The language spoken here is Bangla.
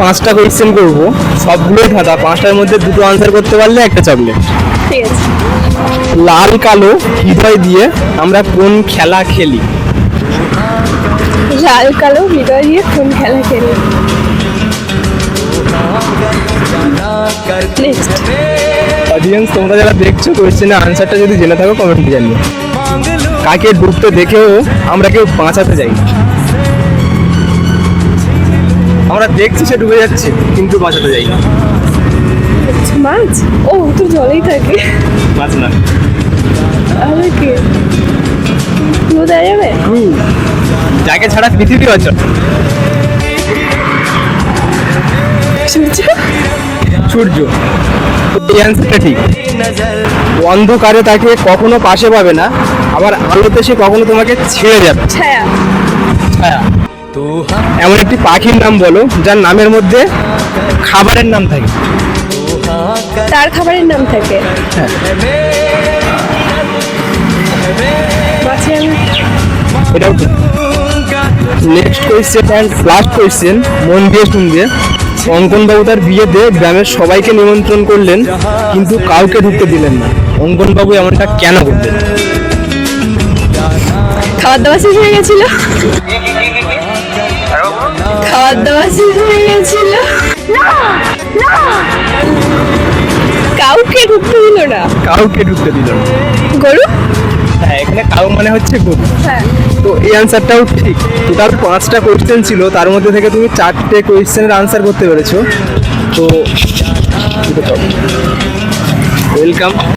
পাঁচটা কোয়েশ্চেন করব। সবগুলোই ধাঁধা। পাঁচটার মধ্যে দুটো আনসার করতে পারলে একটা চকলেট ঠিক আছে। লাল কালো হৃদয় দিয়ে আমরা কোন খেলা খেলি? লাল কালো হৃদয় দিয়ে কোন খেলা খেলি? অডিয়েন্স তোমরা যারা দেখছ কোয়েশ্চেনের আনসারটা যদি জেনে থাকো কমেন্টে জানিও। কাকে ডুবতে দেখেও আমরা কেউ বাঁচাতে যাই। আমরা দেখছি সে ডুবে যাচ্ছে কিন্তু বাঁচাতে যাই না মাছ? ও তো জলেই থাকে। মাছ না। তাহলে কি? ক্লু দেওয়া যাবে? যাকে ছাড়া পৃথিবী অচল সূর্য? সূর্য। এই অ্যান্সারটা ঠিক। অন্ধকারে তাকে কখনো পাশে পাবে না আবার আলোতে সে কখনো তোমাকে ছেড়ে যাবে। ছায়া। ছায়া। এমন একটি পাখির নাম বলো যার নামের মধ্যে খাবারের নাম থাকে। তার খাবারের নাম থাকে। হ্যাঁ। এটাও next question and last question মন দিয়ে শুনবে। অঙ্কনবাবু তার বিয়েতে গ্রামের সবাইকে নিমন্ত্রণ করলেন কিন্তু কাউকে ঢুকতে দিলেন না। অঙ্কনবাবু এমনটা কেন করলেন খাবার দাবার শেষ হয়ে গেছিল? শেষ হয়ে গেছিল। কাউকে ঢুকতে দিল না। কাউকে ঢুকতে দিল না। গরু? হ্যাঁ এখানে কাউ মানে হচ্ছে গরু। হ্যাঁ। তো এই অ্যান্সারটাও ঠিক। টোটাল পাঁচটা কোয়েশ্চেন ছিল তার মধ্যে থেকে তুমি চারটে কোয়েশ্চেনের আনসার করতে পেরেছ। তো ওয়েলকাম